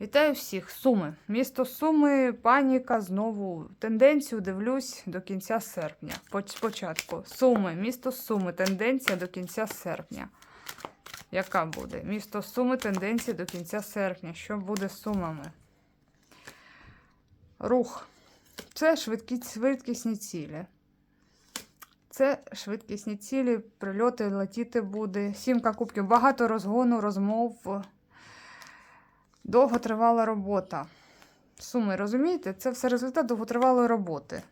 Вітаю всіх. Суми. Місто Суми, паніка. Знову тенденцію дивлюсь до кінця серпня. Спочатку. Суми, місто Суми, тенденція до кінця серпня. Яка буде? Місто Суми, тенденція до кінця серпня. Що буде з сумами? Рух. Це швидкі, швидкісні цілі. Це швидкісні цілі, прильоти летіти буде. Сімка кубків. Багато розгону, розмов. Довготривала робота. Суми, розумієте? Це все результат довготривалої роботи.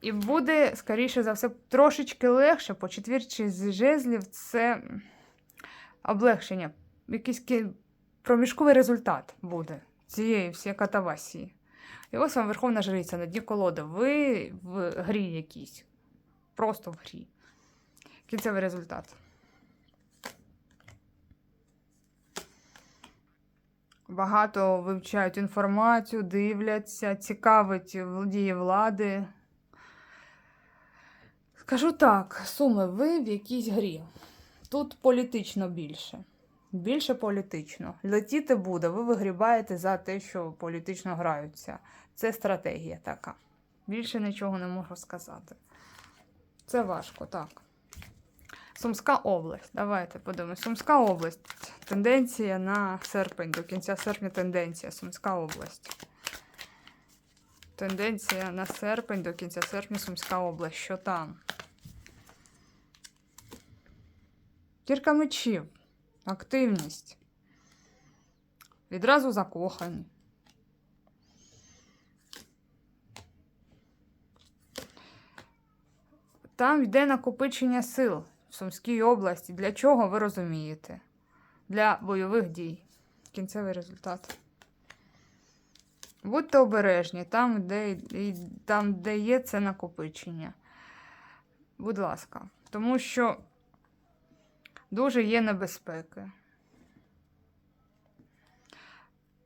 І буде, скоріше за все, трошечки легше, по четвірчі з жезлів це облегшення. Якийсь ки- проміжковий результат буде цієї всієї катавасії. І ось вам Верховна Жриця на дні колоди. Ви в грі якійсь. Просто в грі. Кінцевий результат. Багато вивчають інформацію, дивляться, цікавить володіє влади. Скажу так, суми, ви в якійсь грі. Тут політично більше. Більше політично. Летіти буде, ви вигрібаєте за те, що політично граються. Це стратегія така. Більше нічого не можу сказати. Це важко, так. Сумська область. Давайте подивимось. Сумська область. Тенденція на серпень. До кінця серпня тенденція. Сумська область. Тенденція на серпень, до кінця серпня Сумська область. Що там? Кірка мечів. Активність. Відразу закохані. Там йде накопичення сил в Сумській області. Для чого ви розумієте? Для бойових дій. Кінцевий результат. Будьте обережні, там, де, там, де є це накопичення. Будь ласка. Тому що дуже є небезпеки.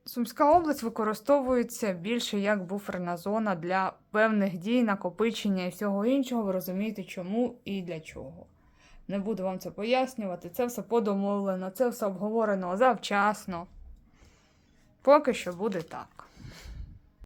Сумська область використовується більше як буферна зона для певних дій, накопичення і всього іншого. Ви розумієте, чому і для чого. Не буду вам це пояснювати. Це все подомовлено, це все обговорено завчасно. Поки що буде так.